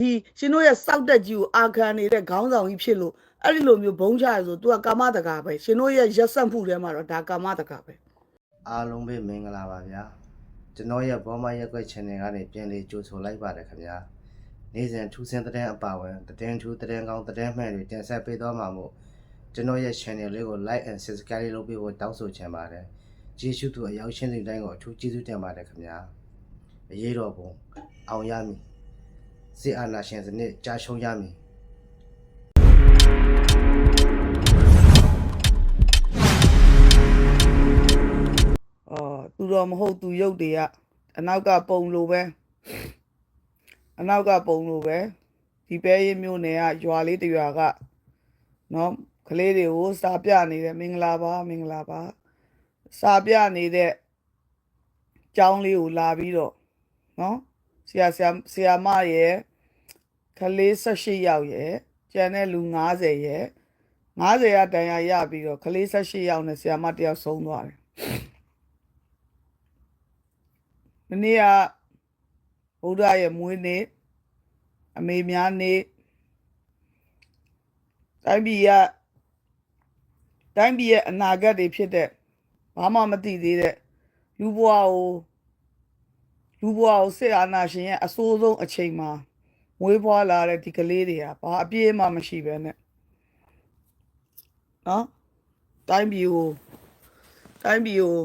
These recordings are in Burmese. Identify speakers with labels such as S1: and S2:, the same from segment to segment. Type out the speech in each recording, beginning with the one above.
S1: ဒီရှင်တို့ရဲ့စောက်တက်ကြီးကိုအာခံနေတဲ့ခေါင်းဆောင်ကြီးဖြစ်လို့အဲ့ဒီလိုမျိုးဘုံချရဆို तू ကကာမတကာပဲရှင်တို့ရဲ့ရက်ဆက်မှုထဲမှာတော့ဒါကာမတကာပဲ
S2: အားလုံးပဲမင်္ဂလာပါဗျာကျွန်တော်ရဲ့ဘောမရက်ွက် channel ကနေပြန်လေးကြိုဆိုလိုက်ပါတယ်ခင်ဗျာနေ့စဉ်ထူးဆန်းတဲ့အပါဝင်တဲ့ထူးတဲ့ကောင်းတဲ့မှန်တွေတင်ဆက်ပေးသွားမှာမို့ကျွန်တော်ရဲ့ channel လေးကို like and subscribe လုပ်ပေးဖို့တောင်းဆိုချင်ပါတယ်ကျေးဇူးသူအရောက်ရှင်းတဲ့တိုင်းကိုအထူးကျေးဇူးတင်ပါတယ်ခင်ဗျာအရေးတော်ပုံအောင်ရမည် စစ်အာဏာရှင်စနစ်ကြာရှုံးရမည်
S1: အော်သူတော်မဟုတ်သူရုပ်တွေကအနောက်ကပုံလိုပဲအနောက်ကပုံလိုပဲဒီပဲရင်မျိုးနယ်ကရွာလေးတစ်ရွာကနော်ကလေးတွေကိုစာပြနေတယ်မင်္ဂလာပါမင်္ဂလာပါစာပြနေတဲ့ကျောင်းလေးကိုလာပြီးတော့နော် ဆရာဆရာဆရာမရဲ့ကလေး18ယောက်ရဲ့ကျန်တဲ့လူ90ရဲ့90ရတန်ရာရပြီးတော့ကလေး18ယောက်နဲ့ဆရာမတစ်ယောက်ဆုံးသွားတယ်မနေ့ကဗုဒ္ဓရဲ့မွေးနေ့အမေများနေ့တိုင်းပြည်ကတိုင်းပြည်ရဲ့အနာဂတ်တွေဖြစ်တဲ့ဘာမှမသိသေးတဲ့လူဘဝကို လူဘဝကိုစစ်အာဏာရှင်ရဲ့အဆိုးဆုံးအချိန်မှာမွေးဖွားလာတဲ့ဒီကလေးတွေကဘာအပြည့်မှမရှိပဲနဲ့နော်တိုင်းပြည်ကိုတိုင်းပြည်ကို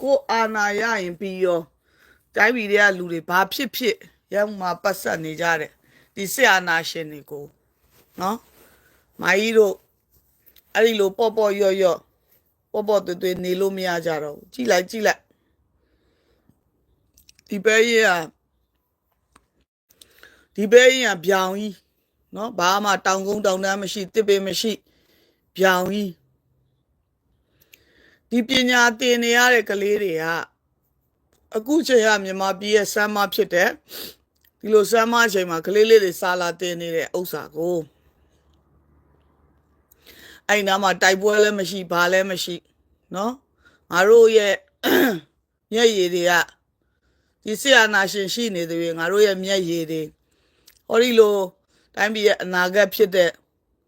S1: ကိုယ်အာဏာရရင်ပြီးရောတိုင်းပြည်တွေကလူတွေဘာဖြစ်ဖြစ်ရမ်းမှာပတ်ဆက်နေကြတယ်ဒီစစ်အာဏာရှင်တွေကိုနော်မာကြီးတို့အဲ့ဒီလိုပေါ့ပေါ့ရော့ရော့ပေါ့ပေါ့တွေ့တွေ့နေလို့မရကြတော့ဘူးကြည်လိုက်ကြည်လိုက် ဒီပဲရင်ကဒီပဲရင်ကဗျောင်ကြီးနော်ဘာမှတောင်ကုန်းတောင်တန်းမရှိတစ်ပေမရှိဗျောင်ကြီးဒီပညာသင်နေရတဲ့ကလေးတွေက အခုချိန်ကမြန်မာပြည်ရဲ့စမ်းမဖြစ်တဲ့ဒီလိုစမ်းမချိန်မှာကလေးလေးတွေစားလာတင်နေတဲ့ဥစ္စာကိုအဲ့နားမှာတိုက်ပွဲလည်းမရှိဘာလည်းမရှိเนาะငါတို့ရဲ့ မျက်ရည်တွေက ဒီဆရာနာရှင်ရှိနေသေးတယ်ငါတို့ရဲ့မျက်ရည်တွေဟောဒီလိုတိုင်းပြည်ရဲ့အနာဂတ်ဖြစ်တဲ့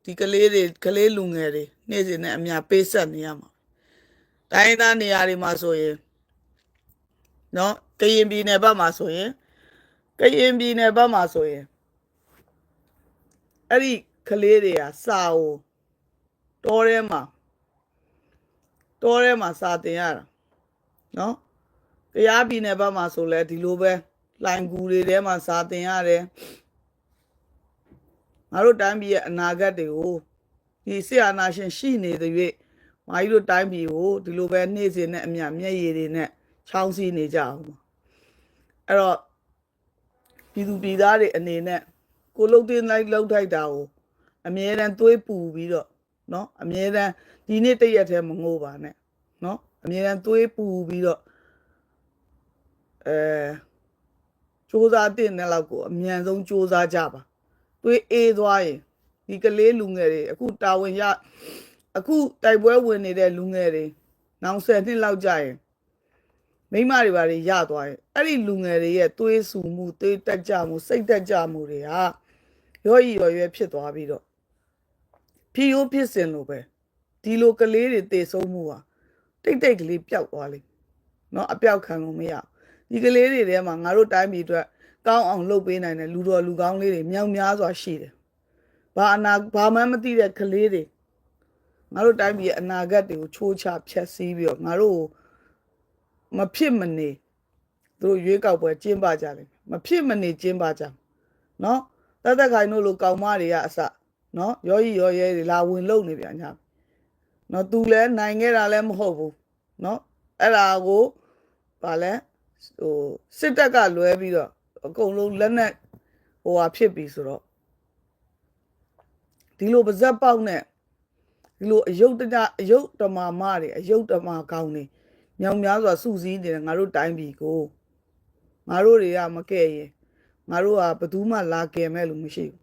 S1: ဒီကလေးတွေကလေးလူငယ်တွေနေ့စဉ်နဲ့အများပေးဆက်နေရမှာတိုင်းသားနေရာတွေမှာဆိုရင်နော်ကရင်ပြည်နယ်ဘက်မှာဆိုရင်ကရင်ပြည်နယ်ဘက်မှာဆိုရင်အဲ့ဒီကလေးတွေကစာကိုတောထဲမှာတောထဲမှာစာတင်ရတာနော် တရားပြည်နယ်ဘက်မှာဆိုလဲဒီလိုပဲလိုင်ကူတွေထဲမှာစာတင်ရတယ်ငါတို့တိုင်းပြည်ရဲ့အနာဂတ်တွေကိုဒီဆရာနာရှင်ရှိနေတဲ့၍မာကြီးတို့တိုင်းပြည်ကိုဒီလိုပဲနေ့စဉ်နဲ့အမျှမျက်ရည်တွေနဲ့ ချောင်းစီးနေကြအောင်ပါအဲ့တော့ပြည်သူပြည်သားတွေအနေနဲ့ကိုလှုပ်တင်လိုက်လှုပ်ထိုက်တာကိုအမြဲတမ်းသွေးပူပြီးတော့เนาะအမြဲတမ်းဒီနေ့တည့်ရက်တည်းမငိုပါနဲ့เนาะအမြဲတမ်းသွေးပူပြီးတော့ အဲစူးစမ်းတဲ့နဲ့လောက်ကိုအမြန်ဆုံးစူးစမ်းကြပါသွေးအေးသွားရင်ဒီကလေးလူငယ်တွေအခုတာဝန်ရအခုတိုက်ပွဲဝင်နေတဲ့လူငယ်တွေနောက်10နှစ်လောက်ကြာရင် မိန်းမတွေဘာတွေရသွားရင်အဲ့ဒီလူငယ်တွေရဲ့သွေးဆူမှုသွေးတက်ကြမှုစိတ်တက်ကြမှုတွေဟာရောဤရောရွယ်ဖြစ်သွားပြီးတော့ဖြီးရိုးဖြစ်စင်လို့ပဲဒီလိုကလေးတွေတေဆုံးမှုဟာတိတ်တိတ်ကလေးပျောက်သွားလိမ့်เนาะအပျောက်ခံလို့မရဘူး ဒီကလေးတွေထဲမှာငါတို့တိုင်းပြည်အတွက်ကောင်းအောင်လုပ်ပေးနိုင်တဲ့လူတော်လူကောင်းလေးတွေမြောက်များစွာရှိတယ်ဘာအနာဘာမှမသိတဲ့ကလေးတွေငါတို့တိုင်းပြည်ရဲ့အနာဂတ်တွေကိုချိုးချဖျက်ဆီးပြီးတော့ငါတို့ကိုမဖြစ်မနေသူတို့ရွေးကောက်ပွဲကျင်းပကြလိမ့်မယ်မဖြစ်မနေကျင်းပကြမယ်နော်တသက်ခိုင်တို့လိုကောင်မတွေကအစနော်ရောကြီးရောရဲတွေလာဝင်လုံနေပြန်ကြနော်သူလည်းနိုင်ခဲ့တာလည်းမဟုတ်ဘူးနော်အဲ့ဒါကိုဗာလဲ ဟိုစစ်တပ်ကလွဲပြီးတော့အကုန်လုံးလက်နဲ့ဟိုဟာဖြစ်ပြီဆိုတော့ဒီလိုပါဇက်ပေါက်နဲ့ဒီလိုအယုတ်တအယုတ်တမာမတွေအယုတ်တမာကောင်းတွေ မြောင်များစွာစုစည်းနေတဲ့ငါတို့တိုင်းပြည်ကိုငါတို့တွေကမကဲ့ရင်ငါတို့ကဘယ်သူမှလာကယ်မဲ့လို့မရှိဘူး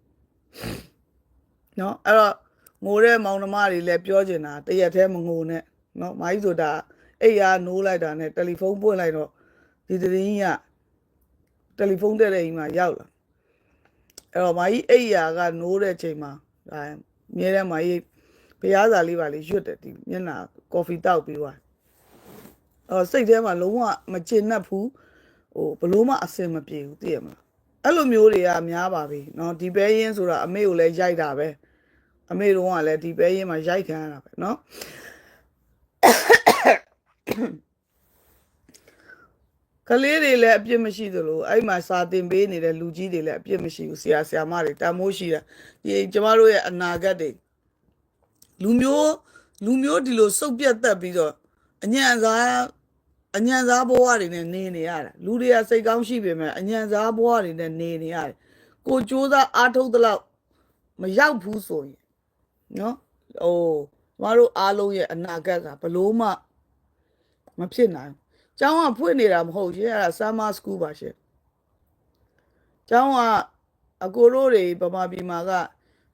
S1: เนาะအဲ့တော့ငိုတဲ့မောင်နှမတွေလည်းပြောချင်တာတရက်တည်းမငိုနဲ့เนาะမိုင်းဆိုတာအိယာနိုးလိုက်တာနဲ့တယ်လီဖုန်းပွင့်လိုက်တော့ ဒီသတင်းကြီးကတယ်လီဖုန်းတက်တဲ့အိမ်မှာရောက်လာ အဲ့တော့မာကြီးအိတ်ရာကနိုးတဲ့ချိန်မှာဒါမြဲတဲ့မာကြီးဘုရားစာလေးပါလေးရွတ်တယ်ဒီမျက်နှာကော်ဖီတောက်ပြီးသွားအဲ့တော့စိတ်ထဲမှာလုံးဝမချင်နှက်ဘူးဟိုဘလို့မှအစင်မပြေဘူးသိရမလားအဲ့လိုမျိုးတွေကများပါပြီเนาะဒီပဲရင်ဆိုတာအမေကိုလည်းရိုက်တာပဲအမေတို့ကလည်းဒီပဲရင်မှာရိုက်ခံရတာပဲเนาะ ကလေးတွေလည်းအပြစ်မရှိသလိုအဲ့မှာစာတင်ပေးနေတဲ့လူကြီးတွေလည်းအပြစ်မရှိဘူးဆရာဆရာမတွေတန်မိုးရှိတာဒီကျမတို့ရဲ့အနာဂတ်တွေလူမျိုးလူမျိုးဒီလိုစုပ်ပြတ်သက်ပြီးတော့အညံစားအညံစားဘဝတွေနဲ့နေနေရတာလူတွေကစိတ်ကောင်းရှိပေမဲ့အညံစားဘဝတွေနဲ့နေနေရတယ်ကိုစူးစားအားထုတ်သလောက်မရောက်ဘူးဆိုရင်နော်ဟိုကျမတို့အားလုံးရဲ့အနာဂတ်ကဘလို့မှမဖြစ်နိုင်ဘူး ကျောင်းကဖွင့်နေတာမဟုတ်ရှင်အဲ့ဒါ summer school ပါရှင်ကျောင်းကအကိုတို့တွေဗမာပြည်မှာက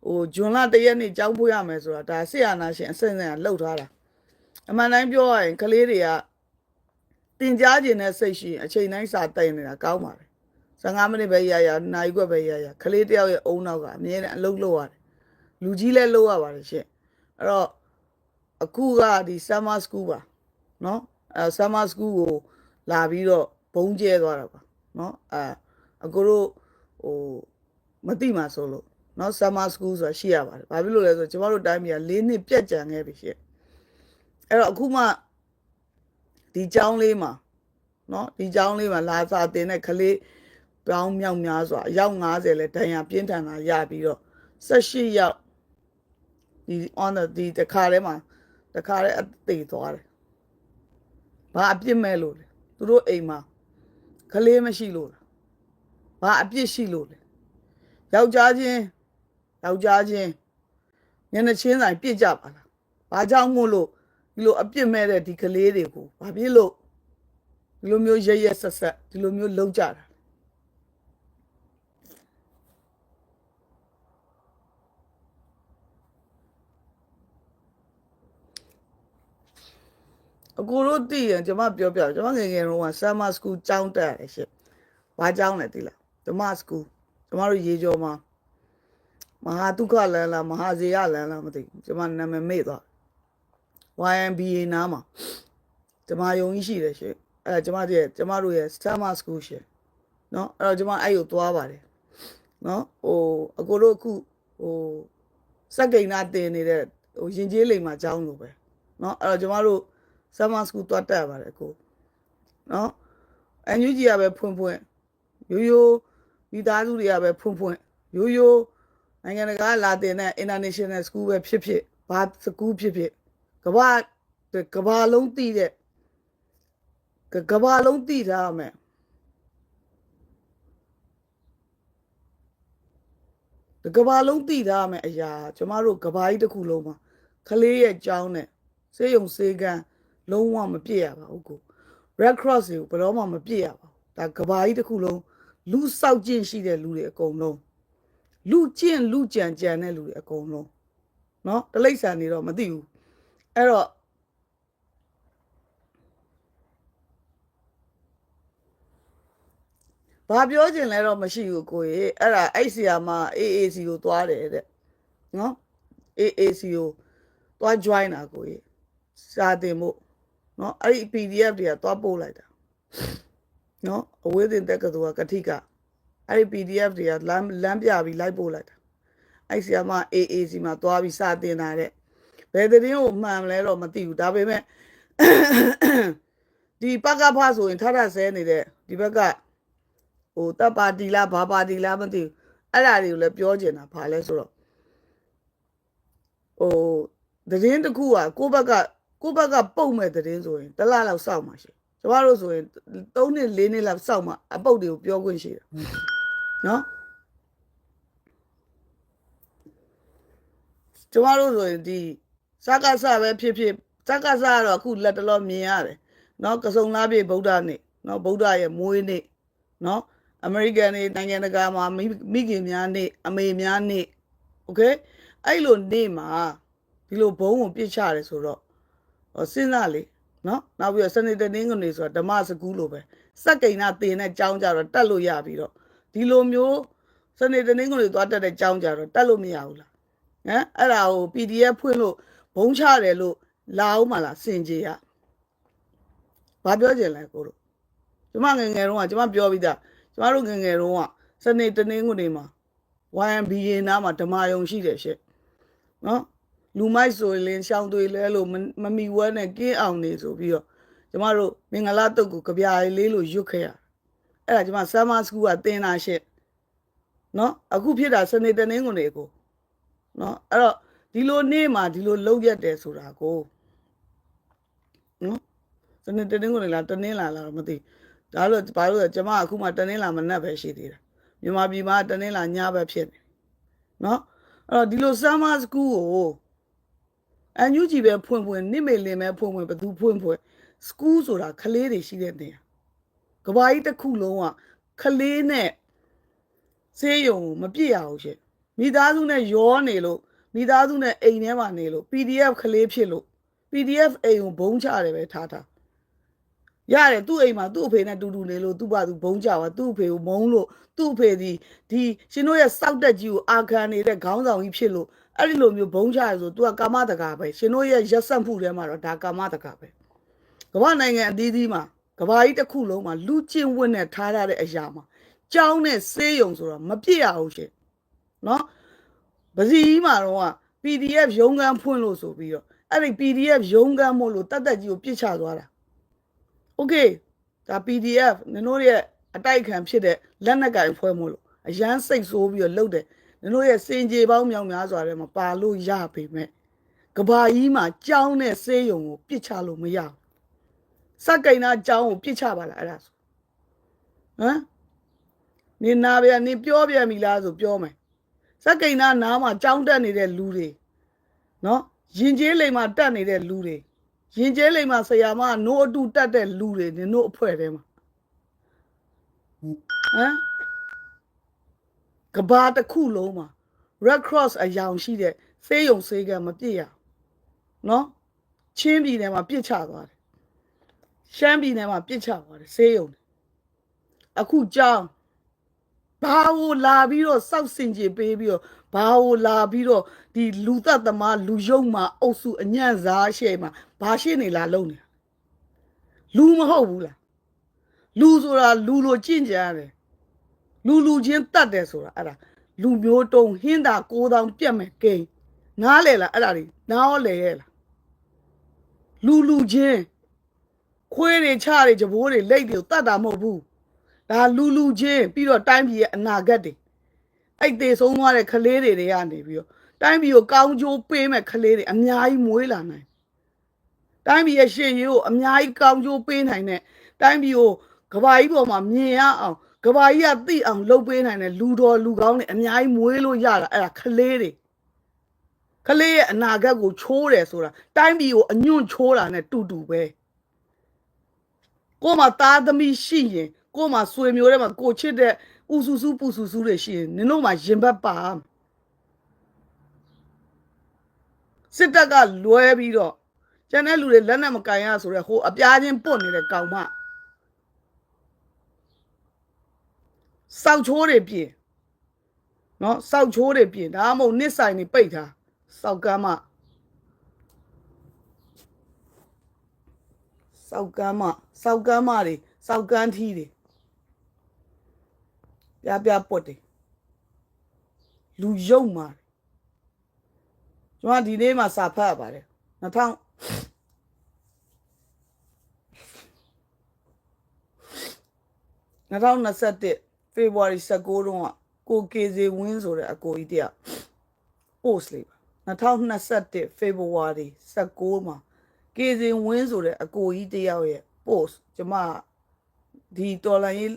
S1: ဟိုဂျွန်လတရက်နေ့ကျောင်းဖွင့်ရမယ်ဆိုတာဒါဆရာနာရှင်အစင်စင်ကလှုပ်ထားတာအမှန်တိုင်းပြောရရင်ကလေးတွေကတင်ကြားခြင်းနဲ့စိတ်ရှိရင်အချိန်တိုင်းစာတိတ်နေတာကောင်းပါတယ်15မိနစ်ပဲရရနိုင်ခွက်ပဲရရကလေးတယောက်ရဲ့အုံနောက်ကအမြဲတမ်းအလုပ်လုပ်ရတယ်လူကြီးလည်းလုပ်ရပါတယ်ရှင်အဲ့တော့အခုကဒီ summer school ပါနော် အဲ summer school ကိုလာပြီးတော့ဘုံကျဲသွားတာပါเนาะအဲအကိုတို့ဟိုမသိမှဆိုလို့เนาะ summer school ဆိုတာရှိရပါတယ်ဘာဖြစ်လို့လဲဆိုတော့ကျမတို့တိုင်းပြည်က၄နှစ်ပြတ်ကြံခဲ့ပြီရှင့်အဲ့တော့အခုမှဒီကျောင်းလေးမှာเนาะဒီကျောင်းလေးမှာလာစာတင်တဲ့ကလေးပေါင်းမြောက်များစွာအယောက်90လဲဒဏ်ရာပြင်းထန်တာရပြီးတော့18ယောက်ဒီ on the ဒီတခါထဲမှာတခါထဲအသေးသွားတယ် ဘာအပြစ်မဲ့လို့လဲသူတို့အိမ်မှာကလေးမရှိလို့လားဘာအပြစ်ရှိလို့လဲယောက်ျားချင်းယောက်ျားချင်းညနေချင်းဆိုင်ပြစ်ကြပါလားဘာကြောင့်မို့လို့ဒီလိုအပြစ်မဲ့တဲ့ဒီကလေးတွေကိုဘာဖြစ်လို့ဒီလိုမျိုးရရက်ဆက်ဆက်ဒီလိုမျိုးလုံးကြတာ အကိုတို့သိရင်ကျွန်မပြောပြကျွန်မငယ်ငယ်တုန်းက summer school ကျောင်းတက်ရတယ်ရှင့်။ဘာကျောင်းလဲသိလား။ဓမ္မ school ကျွန်မတို့ရေကျော်မှာမဟာဒုက္ခလန်းလားမဟာဇေယလန်းလားမသိဘူးကျွန်မနာမည်မေ့သွား။ YMBA နားမှာဓမ္မယုံကြီးရှိတယ်ရှင့်။အဲ့ဒါကျွန်မတို့ရဲ့ကျွန်မတို့ရဲ့ summer school ရှင့်။နော်အဲ့တော့ကျွန်မအဲ့ကိုသွားပါတယ်။နော်ဟိုအကိုတို့အခုဟိုစက်ကိန်းနာတင်နေတဲ့ဟိုရင်ကျေးလိမ်မှာကျောင်းလို့ပဲ။နော်အဲ့တော့ကျွ န်မတို့ summer school သွားတက်ရပါတယ်ကိုနော်အန်ယူဂျီကပဲဖွင့်ဖွင့်ရိုးရိုးမိသားစုတွေကပဲဖွင့်ဖွင့်ရိုးရိုးနိုင်ငံတကာလာတင်တဲ့ international school ပဲဖြစ်ဖြစ်ဘာ school ဖြစ်ဖြစ်ကမ္ဘာကမ္ဘာလုံးတည်တဲ့ကမ္ဘာလုံးတည်ထားရမယ်ကမ္ဘာလုံးတည်ထားရမယ်အရာကျမတို့ကမ္ဘာကြီးတစ်ခုလုံးမှာကလေးရဲ့ကြောင်းနဲ့စေယုံစေကန်း လုံးဝမပြည့်ရပါဘူးကို red cross တွေကိုဘယ်တော့မှမပြည့်ရပါဘူးဒါကဘာကြီးတစ်ခုလုံးလူစောက်ကျင့်ရှိတဲ့လူတွေအကုန်လုံးလူကျင့်လူကြံကြံတဲ့လူတွေအကုန်လုံးเนาะတလိษံနေတော့မသိဘူးအဲ့တော့ဘာပြောချင်လဲတော့မရှိဘူးကိုရေအဲ့ဒါအဲ့ဆီယာမ AAC ကိုသွားတယ်တဲ့နော် AAC ကိုသွား join တာကိုရေစာတင်ဖို့ နော်အဲ့ဒီ PDF တွေကသွားပို့လိုက်တာနော်အဝေးတင်တက်ကတူကကတိကအဲ့ဒီ PDF တွေကလမ်းလမ်းပြပြီးလိုက်ပို့လိုက်တာအဲ့ဆီကမှ AAC မှာသွားပြီးစာတင်တာတဲ့ဘယ်သတင်းကိုမှန်မလဲတော့မသိဘူးဒါပေမဲ့ဒီပကဖဆိုရင်ထထဆဲနေတဲ့ဒီဘက်ကဟိုတပ်ပါတီလားဘာပါတီလားမသိဘူးအဲ့ဒါတွေကိုလည်းပြောကျင်တာဘာလဲဆိုတော့ဟိုသတင်းတစ်ခုကကိုယ့်ဘက်က ကိုယ့်ဘက်ကပုတ်မဲ့သတင်းဆိုရင်တစ်လလောက်စောင့်မှာရှိကျမတို့ဆိုရင်3နှစ်4နှစ်လောက်စောင့်မှာအပုတ်တွေကိုပြောခွင့်ရှိတယ်နော်ကျမတို့ဆိုရင်ဒီစကားစပဲဖြစ်ဖြစ်စကားစကတော့အခုလက်တလောမြင်ရတယ်နော်ကစုံလားပြေဗုဒ္ဓနေ့နော်ဗုဒ္ဓရဲ့မွေးနေ့နော်အမေရိကန်နေနိုင်ငံတကာမှာမိမိခင်များနေ့အမေများနေ့โอเคအဲ့လိုနေ့မှာဒီလိုဘုံကိုပြစ်ချတယ်ဆိုတော့ဟော စဉ်းစားလေနော်နောက်ပြီးတော့စနေတနင်္ဂနွေဆိုတာဓမ္မစကူးလိုပဲစက်ကိန်းနာတင်တဲ့ကြောင်းကြတော့တက်လို့ရပြီးတော့ဒီလိုမျိုးစနေတနင်္ဂနွေသွားတက်တဲ့ကြောင်းကြတော့တက်လို့မရဘူးလားဟမ်အဲ့ဒါကို PDF ဖွင့်လို့ဘုံချတယ်လို့လာအောင်မလားစင်ကြေရဘာပြောကြလဲကိုတို့ကျမငယ်ငယ်တုန်းကကျမပြောပြီးသားကျမတို့ငယ်ငယ်တုန်းကစနေတနင်္ဂနွေမှာ YMBA နားမှာဓမ္မယုံရှိတယ်ရှင့်နော် လူမိုက်ဆိုရင်လင်းရှောင်းသွေးလဲလို့မမမီဝဲနဲ့ကင်းအောင်နေဆိုပြီးတော့ကျမတို့မင်္ဂလာတုတ်ကိုကြပြားလေးလို့ရွတ်ခဲ့ရအဲ့ဒါကျမဆမ်မာစကူကတင်တာရှင့်နော်အခုဖြစ်တာစနေတနင်္ဂနွေကိုနော်အဲ့တော့ဒီလိုနေ့မှာဒီလိုလုံးရက်တယ်ဆိုတာကိုနော်စနေတနင်္ဂနွေလားတနင်္လာလားတော့မသိဒါလို့ဘာလို့လဲကျမအခုမှတနင်္လာမနက်ပဲရှိသေးတယ်မြန်မာပြည်မှာတနင်္လာညပဲဖြစ်နေနော်အဲ့တော့ဒီလိုဆမ်မာစကူကို အန်ယူဂျီပဲဖွင့်ဖွင့်နိမေလင်ပဲဖွင့်ဖွင့်ဘသူဖွင့်ဖွင့်စကူဆိုတာကလေးတွေရှိတဲ့နေရာကဘာကြီးတစ်ခုလုံးကကလေးနဲ့ဆေးရုံကိုမပြည့်ရအောင်ရှင်မိသားစုနဲ့ရောနေလို့မိသားစုနဲ့အိမ်ထဲမှာနေလို့ PDF ကလေးဖြစ်လို့ PDF အိမ်ကိုဘုံချတယ်ပဲထားထားရတယ်သူ့အိမ်မှာသူ့အဖေနဲ့တူတူနေလို့သူ့ဘာသူဘုံချပါသူ့အဖေကိုမုန်းလို့သူ့အဖေဒီဒီရှင်တို့ရဲ့စောက်တက်ကြီးကိုအာခံနေတဲ့ခေါင်းဆောင်ကြီးဖြစ်လို့ အဲ့ဒီလိုမျိုးဘုံချရဆို तू ကကာမတကာပဲရှင်တို့ရဲ့ရက်ဆက်မှုထဲမှာတော့ဒါကာမတကာပဲကမ္ဘာနိုင်ငံအသီးသီးမှာကမ္ဘာကြီးတစ်ခုလုံးမှာလူကျင့်ဝတ်နဲ့ထားရတဲ့အရာမှာကြောင်းနဲ့ဆေးရုံဆိုတော့မပြည့်ရဘူးရှင်နော်ပစီကြီးမှာတော့ PDF ရုံးခန်းဖွင့်လို့ဆိုပြီးတော့အဲ့ဒီ PDF ရုံးခန်းမို့လို့တတ်တက်ကြီးကိုပြစ်ချသွားတာ Okay ဒါ PDF နင်တို့ရဲ့အတိုက်ခံဖြစ်တဲ့လက်နက်ကင်ဖွဲ့မို့လို့အရန်စိတ်ဆိုးပြီးတော့လှုပ်တယ် နင်တို့ရဲ့စင်ကြေပေါင်းမြောင်များစွာထဲမှာပါလို့ရပေမဲ့ကဘာကြီးမှာကြောင်းနဲ့ဆေးရုံကိုပြစ်ချလို့မရဘူးစက်ကိန်းသားကြောင်းကိုပြစ်ချပါလားအဲ့ဒါဆိုဟမ်နေနာဗျာနေပြောပြန်ပြီလားဆိုပြောမယ်စက်ကိန်းသားနားမှာကြောင်းတက်နေတဲ့လူတွေနော်ရင်ကျေးလိမ်မှာတက်နေတဲ့လူတွေရင်ကျဲလိမ်မှာဆရာမကနိုးအတူတက်တဲ့လူတွေနင်တို့အဖွဲ့ထဲမှာဟမ် ကဘာတစ်ခုလုံးမှာ Red Cross အယောင်ရှိတဲ့ဆေးရုံဆေးကမပြည့်ရဘူးနော်ချင်းပြည်နယ်မှာပြစ်ချသွားတယ်ရှမ်းပြည်နယ်မှာပြစ်ချသွားတယ်ဆေးရုံတွေအခုကြောင်းဘာကိုလာပြီးတော့စောက်စင်ကြေပေးပြီးတော့ဘာကိုလာပြီးတော့ဒီလူသက်သမားလူယုံမှာအုပ်စုအညံ့စားရှဲမှာဘာရှင်းနေလားလုံးနေတာလူမဟုတ်ဘူးလားလူဆိုတာလူလိုကြင့်ကြရတယ် လူလူချင်းတတ်တယ်ဆိုတာအဲ့ဒါလူမျိုးတုံးဟင်းတာ6000ပြက်မယ်ကိန်းနားလေလားအဲ့ဒါတွေနားရောလေရဲ့လားလူလူချင်းခွေးတွေချတွေကြဘိုးတွေလက်တွေကိုတတ်တာမဟုတ်ဘူးဒါလူလူချင်းပြီးတော့တိုင်းပြည်ရဲ့အနာဂတ်တွေအဲ့တေဆုံးသွားတဲ့ကလေးတွေတွေကနေပြီးတော့တိုင်းပြည်ကိုကောင်းကျိုးပေးမဲ့ကလေးတွေအများကြီးမွေးလာနိုင်တိုင်းပြည်ရဲ့ရှင်ရေးကိုအများကြီးကောင်းကျိုးပေးနိုင်တဲ့တိုင်းပြည်ကိုကဘာကြီးပေါ်မှာမြင်ရအောင် ကဘာကြီးကသိအောင်လုပ်ပေးနိုင်တဲ့လူတော်လူကောင်းတွေအများကြီးမွေးလို့ရတာအဲ့ဒါကလေးတွေကလေးရဲ့အနာဂတ်ကိုချိုးတယ်ဆိုတာတိုင်းပြည်ကိုအညွန့်ချိုးတာနဲ့တူတူပဲကို့မှာသားသမီးရှိရင်ကို့မှာဆွေမျိုးတွေမှာကိုချစ်တဲ့ဥစုစုပူစုစုတွေရှိရင်နင်တို့မှာရင်ဘတ်ပါစစ်တပ်ကလွဲပြီးတော့ကျန်တဲ့လူတွေလက်နဲ့မကင်ရဆိုရဲဟိုအပြားချင်းပွတ်နေတဲ့ကောင်မ စောက်ချိုးတွေပြင်နော်စောက်ချိုးတွေပြင်ဒါမှမဟုတ်နစ်ဆိုင်တွေပိတ်ထားစောက်ကမ်းမစောက်ကမ်းမစောက်ကမ်းမတွေစောက်ကမ်းထီးတွေပြပြပွတ်တယ်လူယုံမာတယ်ကျွန်တော်ဒီနေ့မှစာဖတ်ရပါတယ် 2000 2021 February 19တုန်းကကိုကေစီဝင်းဆိုတဲ့အကိုကြီးတယောက် post လေးပါ2021 February 19မှာကေစီဝင်းဆိုတဲ့အကိုကြီးတယောက်ရဲ့ post ကျမဒီတော်လိုင်းရေး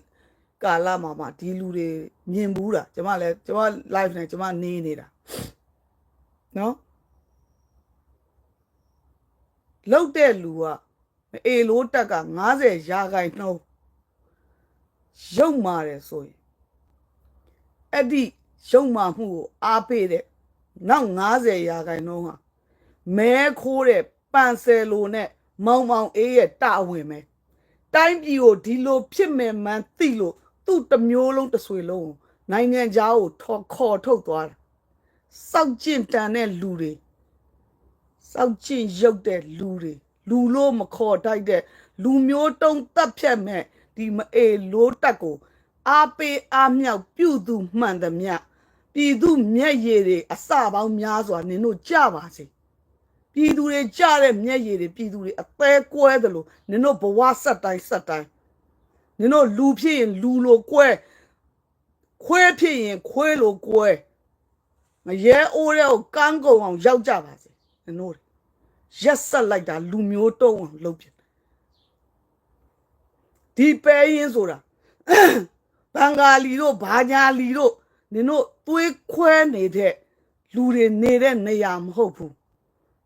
S1: ကာလမှာမှဒီလူတွေမြင်ဘူးတာကျမလည်းကျမ live နဲ့ကျမနေနေတာနော်လောက်တဲ့လူကအေလိုတက်က90ရာခိုင်နှုန်း ရုပ်မာတယ်ဆိုရင်အဲ့ဒီရုပ်မာမှုကိုအားပေးတဲ့နောက်90ရာခိုင်နှုန်းဟာမဲခိုးတဲ့ပန်ဆယ်လိုနဲ့မောင်မောင်အေးရဲ့တာဝန်ပဲတိုင်းပြည်ကိုဒီလိုဖြစ်မယ်မှန်းသိလို့သူ့တစ်မျိုးလုံးတစ်ဆွေလုံးကိုနိုင်ငံသားကိုထော်ခေါ်ထုတ်သွားတာစောက်ကျင့်တန်တဲ့လူတွေစောက်ကျင့်ရုပ်တဲ့လူတွေလူလို့မခေါ်တိုက်တဲ့လူမျိုးတုံးတက်ဖြတ်မဲ့ ဒီမအေလို့တက်ကိုအားပေးအားမြောက်ပြုသူမှန်သမျှပြည်သူမျက်ရည်တွေအစပေါင်းများစွာနင်တို့ကြပါစေပြည်သူတွေကြတဲ့မျက်ရည်တွေပြည်သူတွေအသေးကွဲသလိုနင်တို့ဘဝဆက်တိုင်းဆက်တိုင်းနင်တို့လူဖြစ်ရင်လူလိုကွဲခွဲဖြစ်ရင်ခွဲလိုကွဲမရဲအိုးတဲ့ကိုကန်းကုံအောင်ရောက်ကြပါစေနင်တို့တွေရက်ဆက်လိုက်တာလူမျိုးတုံးအောင်လုပ်ဖြစ်တယ် ဒီပဲရင်ဆိုတာဘင်္ဂါလီတို့ဘာညာလီတို့နင်တို့သွေးခွဲနေတဲ့လူတွေနေတဲ့နေရာမဟုတ်ဘူး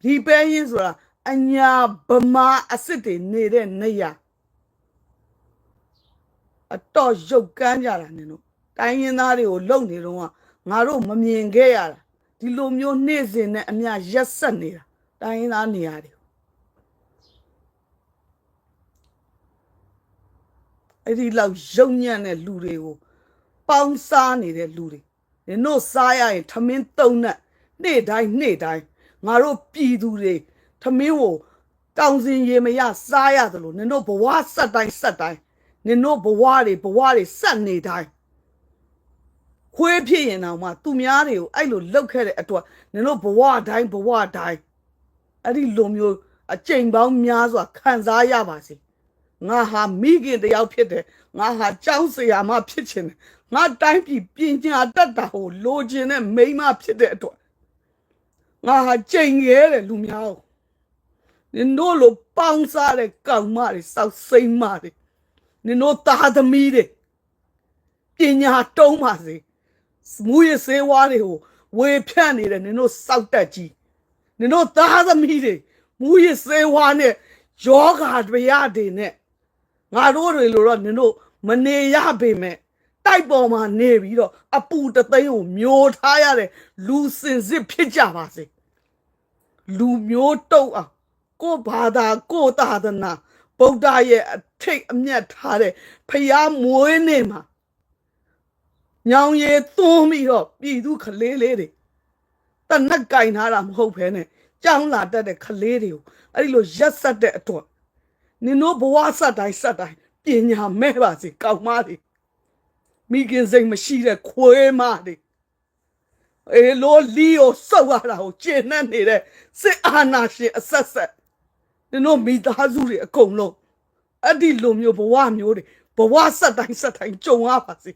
S1: ဒီပဲရင်ဆိုတာအညာဗမာအစ်စ်တွေနေတဲ့နေရာအတော့ရုပ်ကန်းကြတာနင်တို့တိုင်းရင်းသားတွေကိုလုံနေတော့ကငါတို့မမြင်ခဲ့ရတာဒီလိုမျိုးနေ့စဉ်နဲ့အမျှရက်ဆက်နေတာတိုင်းရင်းသားနေရာတွေ အဲ့ဒီလောက်ရုံညံ့တဲ့လူတွေကိုပေါင်းစားနေတဲ့လူတွေနင်တို့စားရရင်ထမင်းသုံးနဲ့နေ့တိုင်းနေ့တိုင်းငါတို့ပြည်သူတွေထမင်းကိုတောင်စင်ရေမရစားရသလိုနင်တို့ဘဝဆက်တိုင်းဆက်တိုင်းနင်တို့ဘဝတွေဘဝတွေဆက်နေတိုင်းခွေးဖြစ်ရင်တော့မှသူများတွေကိုအဲ့လိုလှုပ်ခဲ့တဲ့အတွက်နင်တို့ဘဝတိုင်းဘဝတိုင်းအဲ့ဒီလိုမျိုးအကျိန်ပေါင်းများစွာခံစားရပါစေ ငါဟာမိခင်တယောက်ဖြစ်တယ်ငါဟာကျောင်းဆရာမဖြစ်ချင်တယ်ငါတိုင်းပြည်ပညာတတ်တာကိုလိုချင်တဲ့မိန်းမဖြစ်တဲ့အတွက်ငါဟာကျိန်ရဲတယ်လူများကိုနင်တို့လိုပေါင်းစားတဲ့ကောင်မတွေစောက်စိမ့်မတွေနင်တို့သားသမီးတွေပညာတုံးပါစေမူရစေဝါတွေကိုဝေဖြန့်နေတဲ့နင်တို့စောက်တက်ကြီးနင်တို့သားသမီးတွေမူရစေဝါနဲ့ယောဂါတရားတွေနဲ့ ငါတို့တွေလိုတော့နင်တို့မနေရပေမဲ့တိုက်ပေါ်မှာနေပြီးတော့အပူတသိန်းကိုမျိုးထားရတဲ့လူစင်စစ်ဖြစ်ကြပါစေလူမျိုးတုတ်အောင်ကိုယ့်ဘာသာကိုယ့်သာသနာဗုဒ္ဓရဲ့အထိတ်အမြတ်ထားတဲ့ဖျားမွေးနေမှာညောင်ရည်သွန်းပြီးတော့ပြည်သူခလေးလေးတွေတနက်ကင်ထားတာမဟုတ်ဘဲနဲ့ကြောင်းလာတတ်တဲ့ခလေးတွေကိုအဲ့ဒီလိုရက်ဆက်တဲ့အတွက် နင်တို့ဘဝဆက်တိုင်းဆက်တိုင်းပညာမဲ့ပါစေကောင်းမတွေမိခင်စိတ်မရှိတဲ့ခွေးမတွေအေလိုလီယိုစောက်ရတာကိုကျင့်နှံ့နေတဲ့စစ်အာဏာရှင်အဆက်ဆက်နင်တို့မိသားစုတွေအကုန်လုံးအဲ့ဒီလိုမျိုးဘဝမျိုးတွေဘဝဆက်တိုင်းဆက်တိုင်းကြုံရပါစေ